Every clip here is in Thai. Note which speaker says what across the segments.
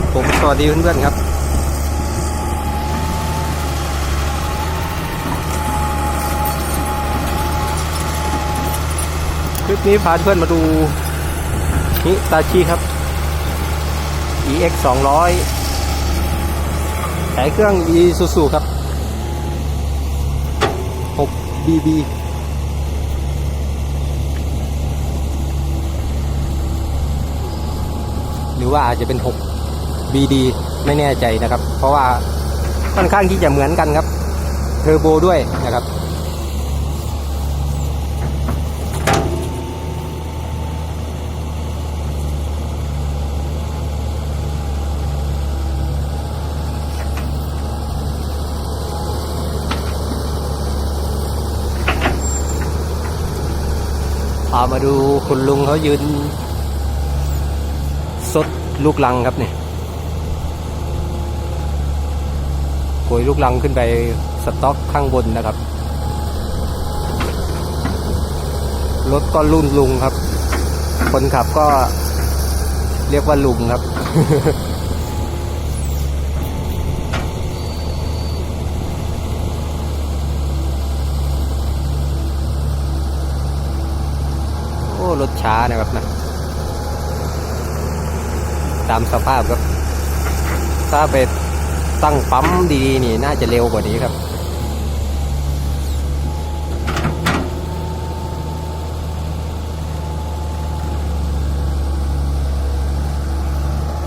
Speaker 1: ครับผมสวัสดีเพื่อนๆครับคลิปนี้พาเพื่อนมาดูนิตาชิครับ EX 200สายเครื่อง Isuzu ครับ 6BB หรือว่าอาจจะเป็น 6 BD ไม่แน่ใจนะครับ เพราะว่าค่อนข้างที่จะเหมือนกันครับ เทอร์โบด้วยนะครับ พามาดูคุณลุงเขายืนสดลูกลังครับเนี่ย โกยลูกลังขึ้นไปสต็อกข้างบนนะครับ รถก็รุ่นลุงครับ คนขับก็เรียกว่าลุงครับ โอ้ รถช้านะครับนะ ตามสภาพครับถ้าไป ตั้งปั๊มดีๆนี่น่าจะเร็วกว่านี้ครับ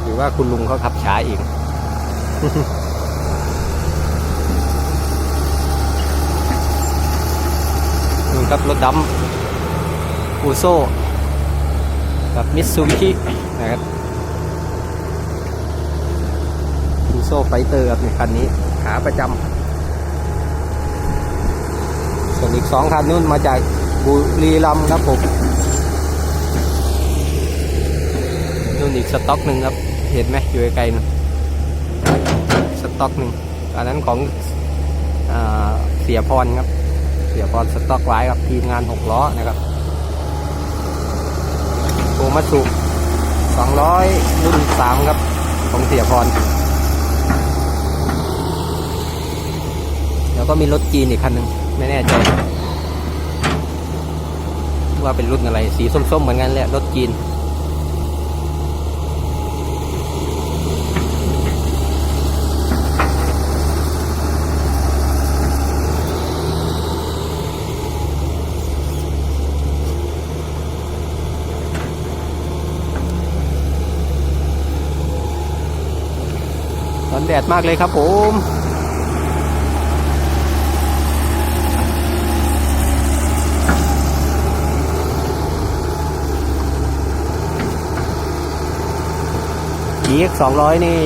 Speaker 1: หรือว่าคุณลุงเขาขับช้าเองนู่ครับรถดำอูโซกับมิตซูบิชินะครับ อู โซไฟเตอร์ครับในคันนี้ขาประจำส่วนอีกสองคันนู้นมาจากบุรีรัมย์ครับผมนู่นอีกสต็อกหนึ่งครับ เห็นไหมอยู่ไกลๆนู่นสต็อกหนึ่งอันนั้นของเสียพรครับ เสียพรสต็อกไว้ครับทีมงานหกล้อนะครับโทมัสุสองร้อยรุ่นสามครับ ของเสียพร แล้ว ก็มีรถจีนอีกคันหนึ่งไม่แน่ใจว่าเป็นรุ่นอะไร สีส้มๆ เหมือนกันแหละรถจีนร้อนแดดมากเลยครับผม GX 200 นี่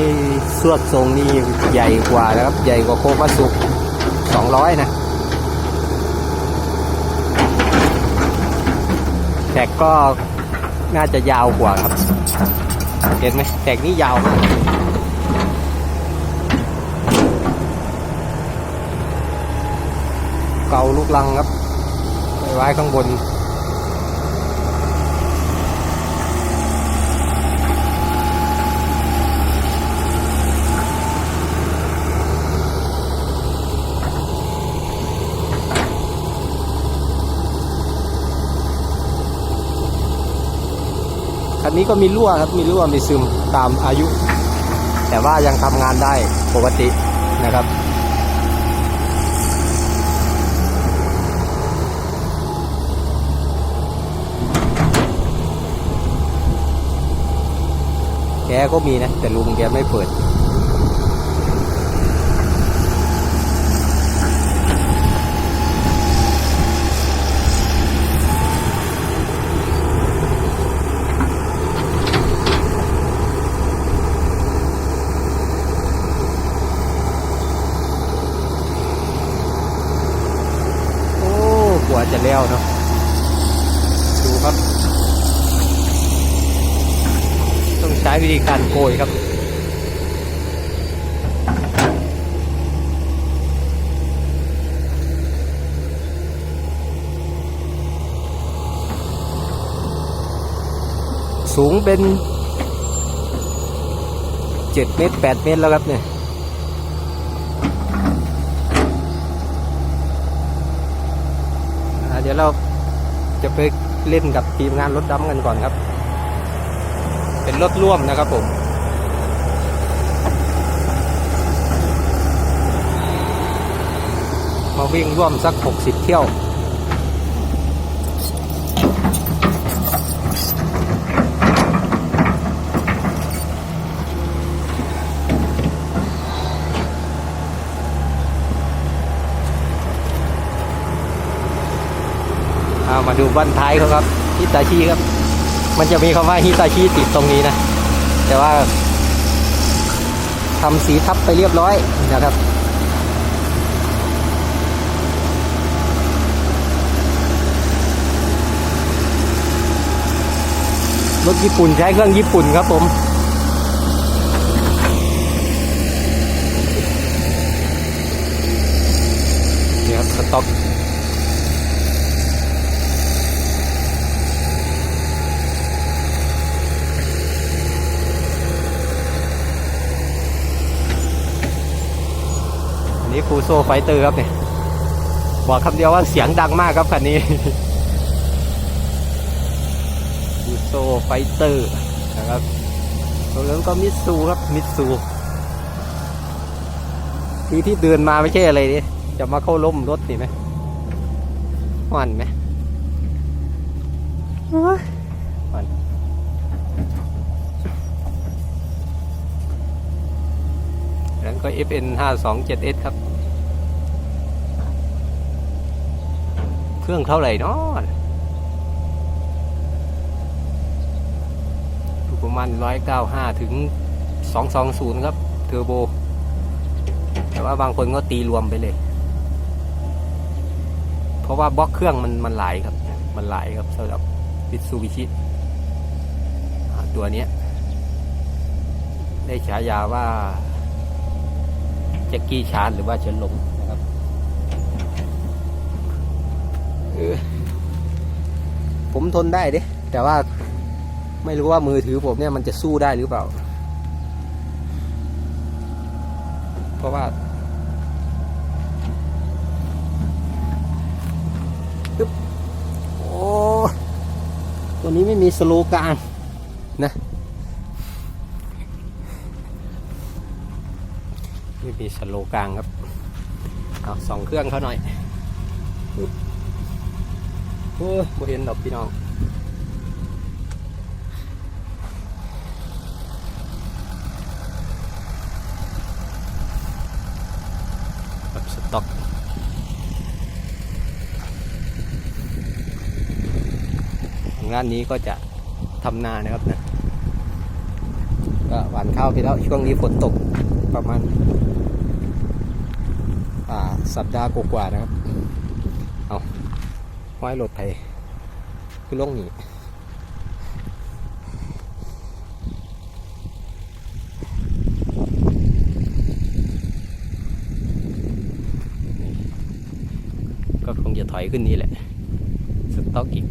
Speaker 1: สวดทรงนี่ใหญ่กว่านะครับ ใหญ่กว่าโคมาสุก200 นะแท็กก็น่าจะยาวกว่าครับ เห็นไหมแท็กนี่ยาวมากเกาลูกลังครับไว้ข้างบน นนี้ก็มีรั่วครับมีรั่วมีซึมตามอายุ แต่ว่ายังทำงานได้ปกตินะครับแกก็มีนะ แต่ลุงแกไม่เปิด โอ้ก ว่าจะแล้วเนาะดูครับ ต้องใช้วิธีการโกยครับสูงเป็นเจ็ดเมตรแปดเมตรแล้วครับเนี่ย อ่า เดี๋ยวเราจะไปเล่นกับทีมงานรถดำกันก่อนครับ เป็นรถร่วมนะครับผมมาวิ่งร่วมสัก 60 เที่ยว เอามาดูบ้านท้ายเขาครับฮิตาชิครับ มันจะมีคำว่าฮิตาชิติดตรงนี้นะ แต่ว่าทำสีทับไปเรียบร้อยนะครับรถญี่ปุ่นใช้เครื่องญี่ปุ่นครับผมนี่ครับสต็อก นนี้ฟูโซไฟเตอร์ครับเนี่ยบอกคำเดียวว่าเสียงดังมากครับคันนี้ฟูโซไฟเตอร์นะครับตัวนั้นก็มิตซูครับมิตซูที่ที่เดินมาไม่ใช่อะไรนี่จะมาเข้าล้มรถนี่ไหมมันไหมโอ้ยมันนั้นก็ FN 527S ครับ เครื่องเท่าไหร่เนาะอยู่ประมาณ 195 ถึง 220 ครับ เทอร์โบ แต่ว่าบางคนก็ตีรวมไปเลย เพราะว่าบล็อกเครื่องมันมันหลายครับ มันหลายครับสำหรับมิตซูบิชิตัวนี้ได้ฉายาว่า แจ็กกี้ชาร์ดหรือว่าเฉินหลงนะครับออผมทนได้เด้แต่ว่าไม่รู้ว่ามือถือผมเนี่ยมันจะสู้ได้หรือเปล่า เพราะว่าโอ้ตัวนี้ไม่มีสโลกางนะ ไม่มีสโลกลางครับเอาสองเครื่องเขาหน่อยโอ้ยบ่เห็นดอกพี่น้องแบบสต็อกงานนี้ก็จะทำนานะครับนะก็หวานข้าวไปแล้วช่วงนี้ฝนตก ประมาณาสัปดาห์กว่าๆนะครับ เอาห้อยรถไทยคือลงนี่ก็คงจะถอยขึ้นนี้แหละ สต็อกอีก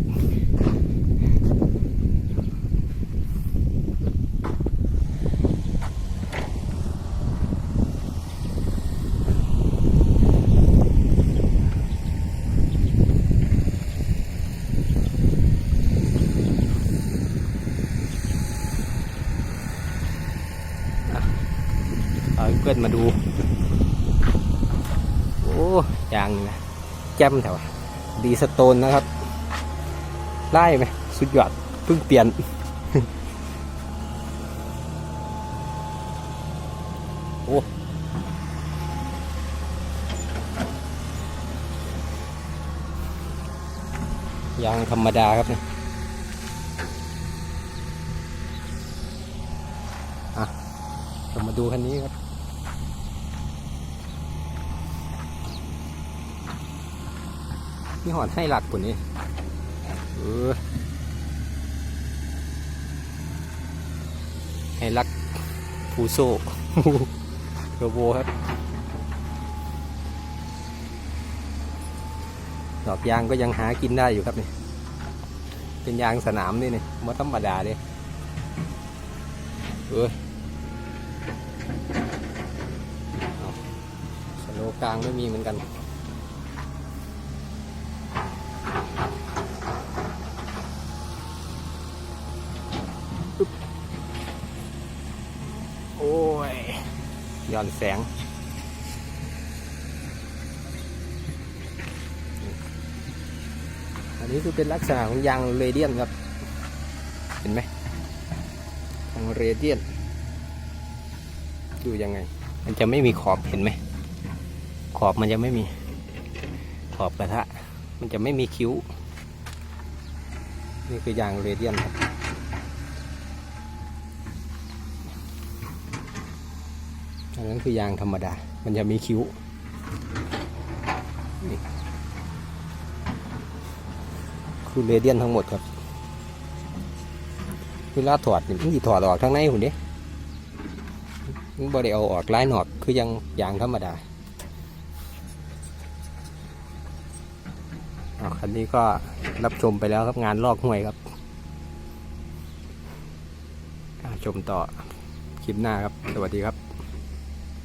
Speaker 1: เอาให้เพื่อนมาดู โอ้ยางนี่นะแจ่มแถวดีสโตนนะครับ ได้ไหมสุดยอดเพิ่งเปลี่ยนโอ้ยางธรรมดาครับเนี่ยอะเรามาดูคันนี้ครับ มีหอนให้หลักปุ่นนี่ให้หลักผู้โซ่เทอรโบครับ ดอกยางก็ยังหากินได้อยู่ครับนี่ เป็นยางสนามนี่นี่มาธรรมดาเลยเออสโลกลางไม่มีเหมือนกัน ย้อนแสง อันนี้คือเป็นลักษณะของยางเรเดียนครับ เห็นไหมยางเรเดียนดูยังไง มันจะไม่มีขอบเห็นไหม ขอบมันจะไม่มี ขอบกระทะ มันจะไม่มีคิ้ว นี่คือยางเรเดียนครับ นนั้นคือยางธรรมดา มันจะมีคิ้วคือเรเดียนทั้งหมดครับเวลาถอดนี่มันถอดออกทั้งในหุ่นเด้มันบ่ได้เอาออกลายหนอกคือยังยางธรรมดาอาคันนี้ก็รับชมไปแล้วครับงานลอกห้วยครับชมต่อคลิปหน้าครับ สวัสดีครับ